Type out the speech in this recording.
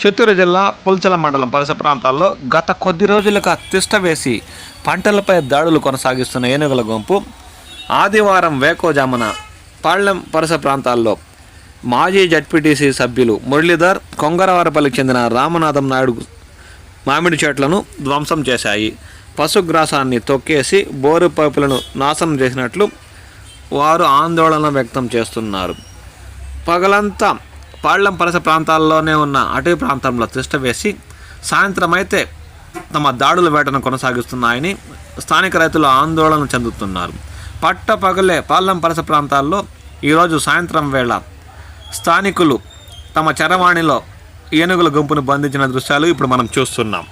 చిత్తూరు జిల్లా పుల్చల మండలం పరిసర ప్రాంతాల్లో గత కొద్ది రోజులుగా తిష్ట వేసి పంటలపై దాడులు కొనసాగిస్తున్న ఏనుగుల గుంపు ఆదివారం వేకోజామున పాళ్ళెం పరిసర ప్రాంతాల్లో మాజీ జడ్పీటీసీ సభ్యులు మురళీధర్ కొంగరవారపల్లికి చెందిన రామనాథం నాయుడు మామిడి చెట్లను ధ్వంసం చేశాయి. పశుగ్రాసాన్ని తొక్కేసి బోరు పైపులను నాశనం చేసినట్లు వారు ఆందోళన వ్యక్తం చేస్తున్నారు. పగలంతా పాళ్ళం పరస ప్రాంతాల్లోనే ఉన్న అటవీ ప్రాంతంలో తిష్ట వేసి సాయంత్రం అయితే తమ దాడుల వేటను కొనసాగిస్తున్నాయని స్థానిక రైతులు ఆందోళన చెందుతున్నారు. పట్ట పగలే పాళ్ళం పరస ప్రాంతాల్లో ఈరోజు సాయంత్రం వేళ స్థానికులు తమ చరవాణిలో ఏనుగుల గుంపును బంధించిన దృశ్యాలు ఇప్పుడు మనం చూస్తున్నాం.